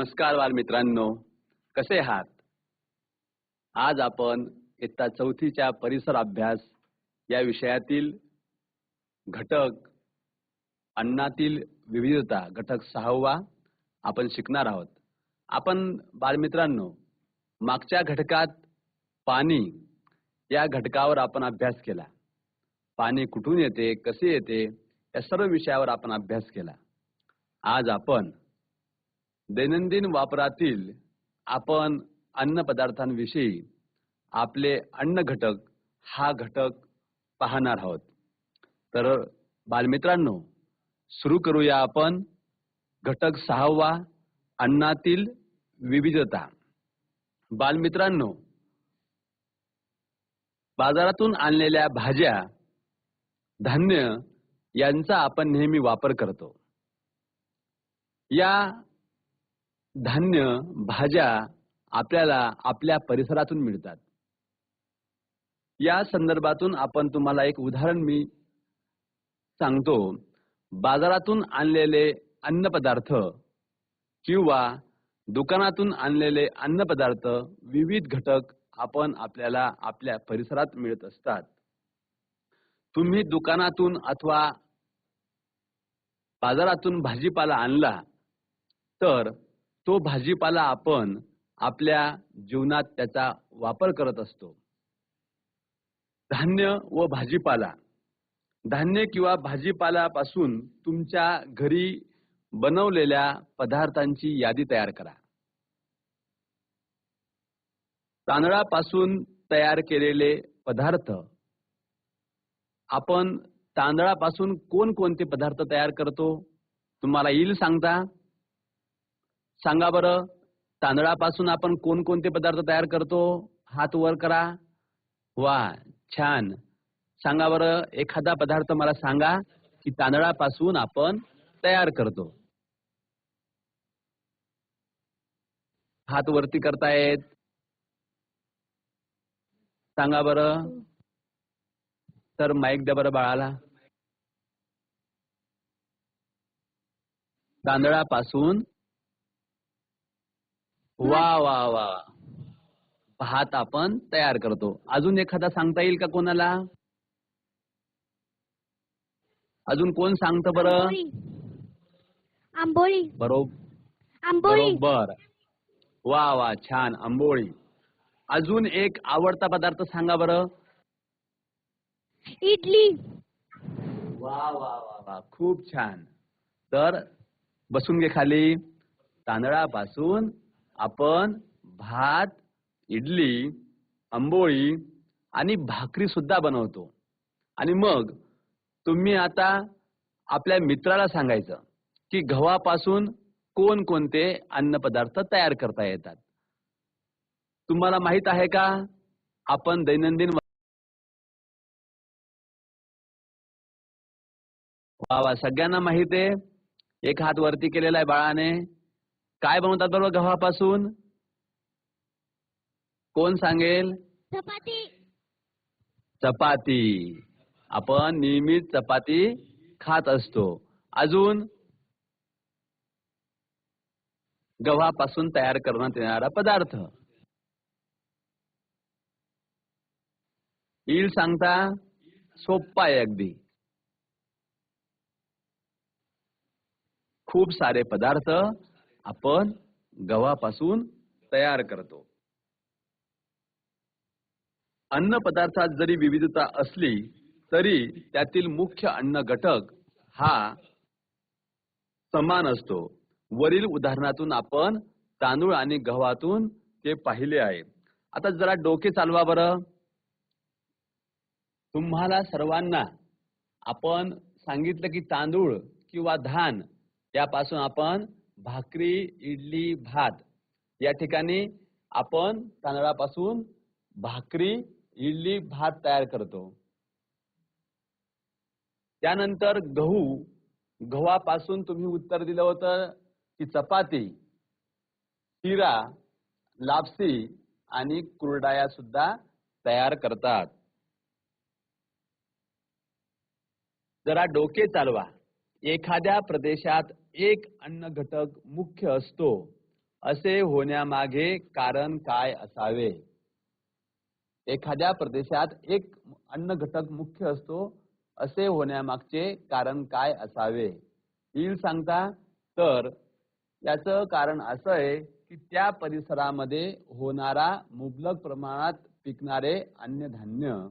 नमस्कार बालमित्रांनो. कसे आहात? आज आपण इयत्ता चौथीच्या परिसर अभ्यास या विषयातील घटक अन्नातील विविधता घटक सहावा आपण शिकणार आहोत. आपण बालमित्रांनो मागच्या घटकात पाणी या घटकावर आपण अभ्यास केला. पाणी कुठून येते कसे येते या सर्व विषयावर आपण अभ्यास केला. आज आपण दैनंदिन वापरातील आपण अन्न पदार्थांविषयी आपले अन्न घटक हा घटक पाहणार आहोत. तर बालमित्रांनो सुरू करूया आपण घटक सहावा अन्नातील विविधता. बालमित्रांनो बाजारातून आणलेल्या भाज्या धान्य यांचा आपण नेहमी वापर करतो. या धान्य भाज्या आपल्याला आपल्या परिसरातून मिळतात. या संदर्भातून आपण तुम्हाला एक उदाहरण मी सांगतो. बाजारातून आणलेले अन्नपदार्थ किंवा दुकानातून आणलेले अन्नपदार्थ विविध घटक आपण आपल्याला आपल्या परिसरात मिळत असतात. तुम्ही दुकानातून अथवा बाजारातून भाजीपाला आणला तर तो भाजीपाला आपण आपल्या जीवनात त्याचा वापर करत असतो. धान्य व भाजीपाला. धान्य किंवा भाजीपाल्यापासून तुमच्या घरी बनवलेल्या पदार्थांची यादी तयार करा. तांदळापासून तयार केलेले पदार्थ. आपण तांदळापासून कोणकोणते पदार्थ तयार करतो? तुम्हाला येईल सांगता? सांगा बरं तांदळापासून आपण कोणकोणते पदार्थ तयार करतो? हात वर करा. वा छान. सांगा बरं एखादा पदार्थ मला सांगा की तांदळापासून आपण तयार करतो. हात वरती करतायत. सांगा बरं. तर माईक द्या बरं बाळाला. तांदळापासून वा वा वा भात आपण तयार करतो. अजून एखादा सांगता येईल का कोणाला? अजून कोण सांगत बरं? आंबोळी. बरोबर आंबोळी. बरोबर. वा वा छान. आंबोळी. अजून एक आवडता पदार्थ सांगा बरं. इडली. वा वा वा वा. खूप छान. तर बसून घे खाली. तांदळापासून आपण भात इडली आंबोळी आणि भाकरी सुद्धा बनवतो. आणि मग तुम्ही आता आपल्या मित्राला सांगायचं की गव्हापासून कोणकोणते अन्नपदार्थ तयार करता येतात. तुम्हाला माहीत आहे का? आपण दैनंदिन वा वा सगळ्यांना माहीत आहे. एक हात वरती केलेला आहे बाळाने. काय बनवतात बरोबर गव्हापासून? कोण सांगेल? चपाती. चपाती. आपण नेहमीच चपाती खात असतो. अजून? गव्हापासून तयार करण्यात येणारा पदार्थ. येईल सांगता? सोप्पा आहे अगदी. खूप सारे पदार्थ आपण गव्हापासून तयार करतो. अन्न पदार्थात जरी विविधता असली तरी त्यातील मुख्य अन्न घटक हा समान असतो. वरील उदाहरणातून आपण तांदूळ आणि गव्हातून ते पाहिले आहे. आता जरा डोके चालवा बरं. तुम्हाला सर्वांना आपण सांगितलं की तांदूळ किंवा धान यापासून आपण भाकरी इडली भात. या ठिकाणी आपण तांदळापासून भाकरी इडली भात तयार करतो. त्यानंतर गहू. गव्हापासून तुम्ही उत्तर दिलं होतं की चपाती शिरा लापसी आणि कुरडाया सुद्धा तयार करतात. जरा डोके चालवा. एखाद्या प्रदेशात एक अन्न घटक मुख्य असतो. असे होण्यामागे कारण काय असावे? एखाद्या प्रदेशात एक अन्न घटक मुख्य असतो. असे होण्यामागचे कारण काय असावे? येईल सांगता? तर याचं कारण असं आहे की त्या परिसरामध्ये होणारा मुबलक प्रमाणात पिकणारे अन्नधान्य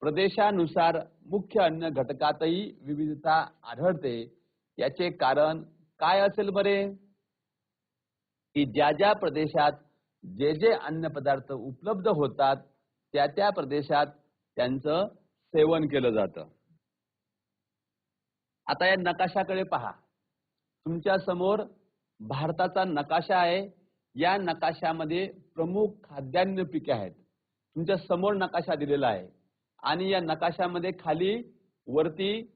प्रदेशानुसार मुख्य अन्न घटकातही विविधता आढळते. याचे कारण काय असेल बरे? की ज्या ज्या प्रदेशात जे जे अन्न पदार्थ उपलब्ध होतात त्या त्या प्रदेशात त्यांचं सेवन केलं जातं. आता या नकाशाकडे पहा. तुमच्यासमोर भारताचा नकाशा आहे. या नकाशामध्ये प्रमुख खाद्यान्न पिके आहेत. तुमच्यासमोर नकाशा दिलेला आहे. आणि या नकाशामध्ये खाली वरती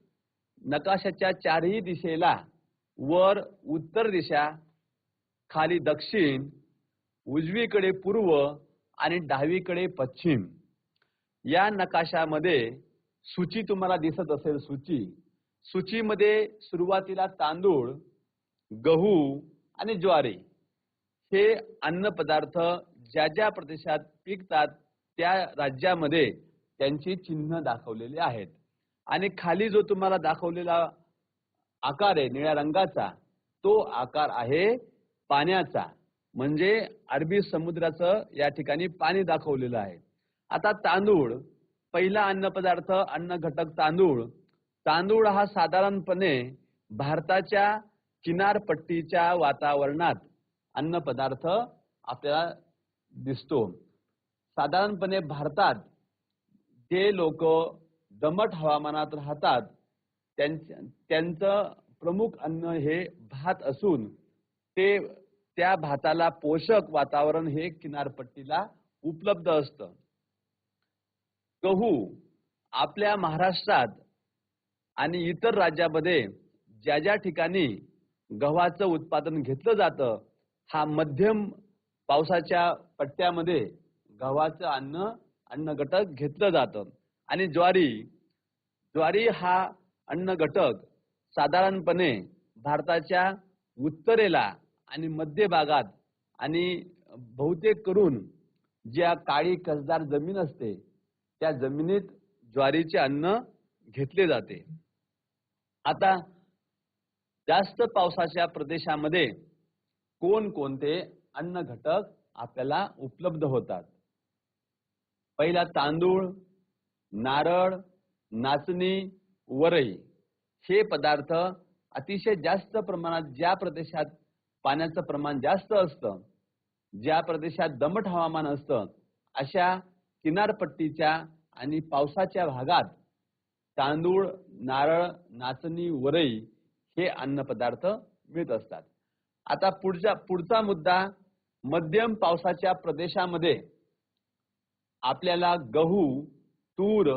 नकाशाच्या चारही दिशेला वर उत्तर दिशा खाली दक्षिण उजवीकडे पूर्व आणि डावीकडे पश्चिम. या नकाशामध्ये सूची तुम्हाला दिसत असेल सूची. सूचीमध्ये सुरुवातीला तांदूळ गहू आणि ज्वारी. हे अन्न पदार्थ ज्या ज्या प्रदेशात पिकतात त्या राज्यामध्ये त्यांची चिन्ह दाखवलेली आहेत. आणि खाली जो तुम्हाला दाखवलेला आकार आहे निळ्या रंगाचा तो आकार आहे पाण्याचा. म्हणजे अरबी समुद्राचं या ठिकाणी पाणी दाखवलेलं आहे. आता तांदूळ पहिला अन्न पदार्थ अन्न घटक तांदूळ. तांदूळ हा साधारणपणे भारताच्या किनारपट्टीच्या वातावरणात अन्न पदार्थ आपल्याला दिसतो. साधारणपणे भारतात जे लोक दमट हवामानात राहतात त्यांच्या त्यांचं प्रमुख अन्न हे भात असून ते त्या भाताला पोषक वातावरण हे किनारपट्टीला उपलब्ध असतं. गहू आपल्या महाराष्ट्रात आणि इतर राज्यामध्ये ज्या ज्या ठिकाणी गव्हाचं उत्पादन घेतलं जातं हा मध्यम पावसाच्या पट्ट्यामध्ये गव्हाचं अन्न अन्न घटक घेतलं जातं. आणि ज्वारी. ज्वारी हा अन्न घटक साधारणपणे भारताच्या उत्तरेला आणि मध्य भागात आणि बहुतेक करून ज्या काळी कसदार जमीन असते त्या जमिनीत ज्वारीचे अन्न घेतले जाते. आता जास्त पावसाच्या प्रदेशामध्ये कोण कोणते अन्न घटक आपल्याला उपलब्ध होतात? पहिला तांदूळ नारळ नाचणी वरई हे पदार्थ अतिशय जास्त प्रमाणात ज्या प्रदेशात पाण्याचं प्रमाण जास्त असतं ज्या प्रदेशात दमट हवामान असतं अशा किनारपट्टीच्या आणि पावसाच्या भागात तांदूळ नारळ नाचणी वरई हे अन्न पदार्थ मिळत असतात. आता पुढच्या पुढचा मुद्दा मध्यम पावसाच्या प्रदेशामध्ये आपल्याला गहू तूर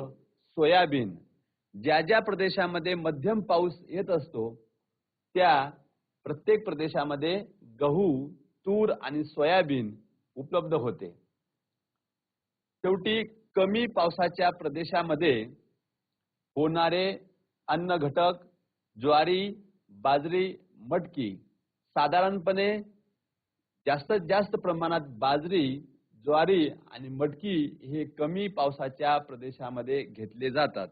सोयाबीन ज्या ज्या प्रदेशामध्ये मध्यम पाऊस येत असतो त्या प्रत्येक प्रदेशामध्ये गहू तूर आणि सोयाबीन उपलब्ध होते. शेवटी कमी पावसाच्या प्रदेशामध्ये होणारे अन्न घटक ज्वारी बाजरी मटकी साधारणपणे जास्तीत जास्त प्रमाणात बाजरी ज्वारी आणि मटकी हे कमी पावसाच्या प्रदेशामध्ये घेतले जातात.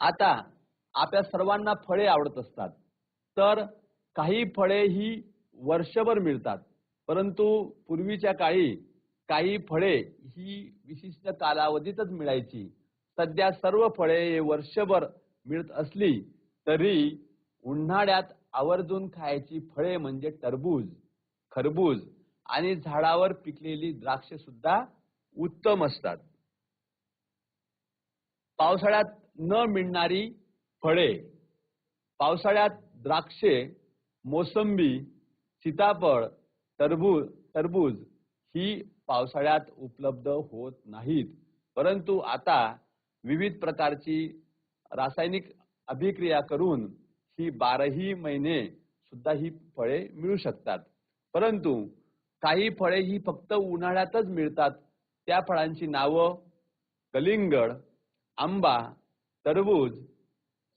आता आपल्या सर्वांना फळे आवडत असतात. तर काही फळे ही वर्षभर मिळतात. परंतु पूर्वीच्या काळी काही फळे ही विशिष्ट कालावधीतच मिळायची. सध्या सर्व फळे हे वर्षभर मिळत असली तरी उन्हाळ्यात आवर्जून खायची फळे म्हणजे टरबूज खरबूज आणि झाडावर पिकलेली द्राक्षे सुद्धा उत्तम असतात. पावसाळ्यात न मिळणारी फळे पावसाळ्यात द्राक्षे मोसंबी सीताफळ टरबूज टरबूज ही पावसाळ्यात उपलब्ध होत नाहीत. परंतु आता विविध प्रकारची रासायनिक अभिक्रिया करून ही बाराही महिने सुद्धा ही फळे मिळू शकतात. परंतु काही फळे ही फक्त उन्हाळ्यातच मिळतात. त्या फळांची नावं कलिंगड आंबा टरबूज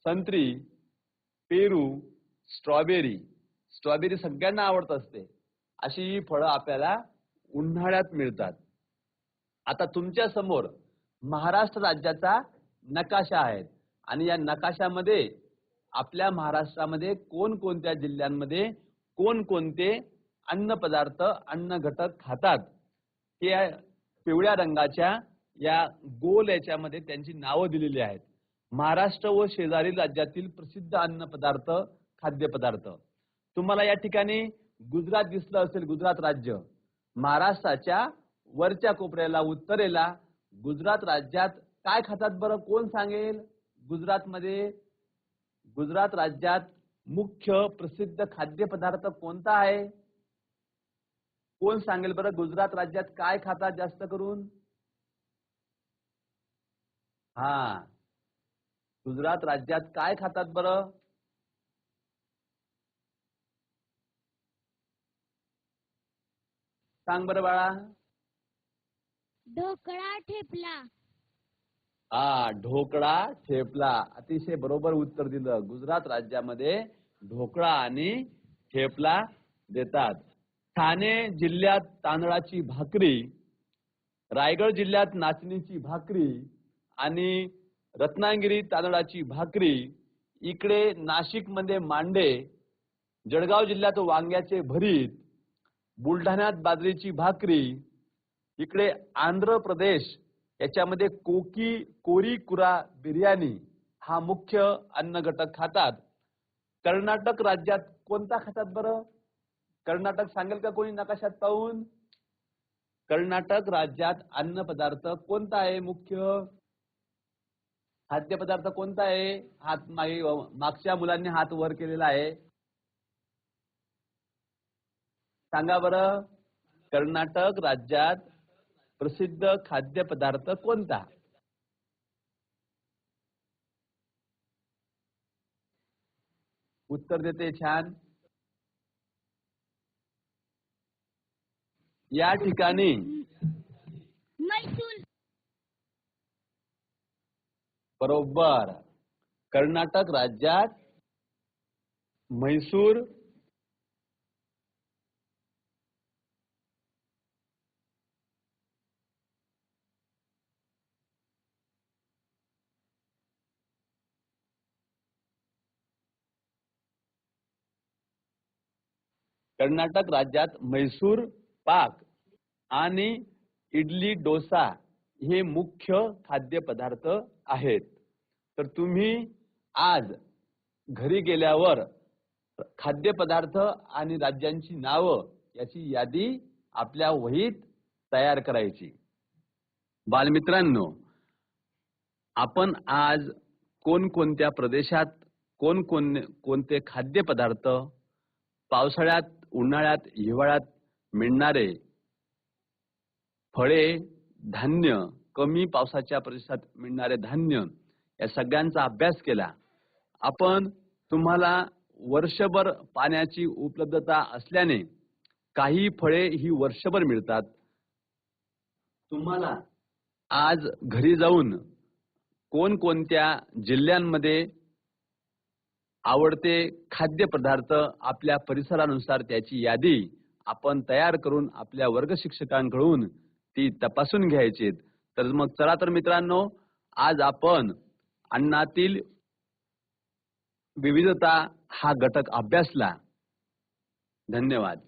संत्री पेरू स्ट्रॉबेरी. स्ट्रॉबेरी सगळ्यांना आवडत असते. अशी ही फळं आपल्याला उन्हाळ्यात मिळतात. आता तुमच्यासमोर महाराष्ट्र राज्याचा नकाशा आहे आणि या नकाशामध्ये आपल्या महाराष्ट्रामध्ये कोणकोणत्या जिल्ह्यांमध्ये कोणकोणते अन्न पदार्थ अन्न घटक खातात. हे पिवळ्या रंगाच्या या गोल याच्यामध्ये त्यांची नावं दिलेली आहेत. महाराष्ट्र व शेजारील राज्यातील प्रसिद्ध अन्न पदार्थ खाद्यपदार्थ. तुम्हाला या ठिकाणी गुजरात दिसलं असेल गुजरात राज्य. महाराष्ट्राच्या वरच्या कोपऱ्याला उत्तरेला गुजरात राज्यात काय खातात बरं? कोण सांगेल? गुजरातमध्ये गुजरात राज्यात मुख्य प्रसिद्ध खाद्यपदार्थ कोणता आहे? कोण सांगेल बरं गुजरात राज्यात काय खातात जास्त करून? हा. गुजरात राज्यात काय खातात बरं? सांग बरं बाळा. ढोकळा ठेपला. हा ढोकळा ठेपला. अतिशय बरोबर उत्तर दिलं. गुजरात राज्यामध्ये ढोकळा आणि ठेपला देतात. ठाणे जिल्ह्यात तांदळाची भाकरी रायगड जिल्ह्यात नाचणीची भाकरी आणि रत्नागिरी तांदळाची भाकरी इकडे नाशिकमध्ये मांडे जळगाव जिल्ह्यात वांग्याचे भरीत बुलढाण्यात बाजरीची भाकरी इकडे आंध्र प्रदेश याच्यामध्ये कोकी कोरी कुरा बिर्याणी हा मुख्य अन्न घटक खातात. कर्नाटक राज्यात कोणता खातात बरं? कर्नाटक सांगेल का कोणी नकाशात पाहून? कर्नाटक राज्यात अन्न पदार्थ कोणता आहे मुख्य? खाद्यपदार्थ कोणता आहे? हात मागे मागच्या मुलांनी हात वर केलेला आहे. सांगा बरं कर्नाटक राज्यात प्रसिद्ध खाद्यपदार्थ कोणता? उत्तर देते छान. या ठिकाणी बरोबर. कर्नाटक राज्यात म्हैसूर कर्नाटक राज्यात म्हैसूर पाक. आणि इडली डोसा हे मुख्य खाद्यपदार्थ आहेत. तर तुम्ही आज घरी गेल्यावर खाद्यपदार्थ आणि राज्यांची नावं याची यादी आपल्या वहीत तयार करायची. बालमित्रांनो आपण आज कोणकोणत्या प्रदेशात कोण कोण कोणते खाद्यपदार्थ पावसाळ्यात उन्हाळ्यात हिवाळ्यात मिळणारे फळे धान्य कमी पावसाच्या प्रदेशात मिळणारे धान्य या सगळ्यांचा अभ्यास केला. आपण तुम्हाला वर्षभर पाण्याची उपलब्धता असल्याने काही फळे ही वर्षभर मिळतात. तुम्हाला आज घरी जाऊन कोणकोणत्या जिल्ह्यांमध्ये आवडते खाद्यपदार्थ आपल्या परिसरानुसार त्याची यादी आपण तयार करून आपल्या वर्ग शिक्षकांकडून ती तपासून घ्यायची तर मग चला तर मित्रांनो आज आपण अन्नातील विविधता हा घटक अभ्यासला. धन्यवाद.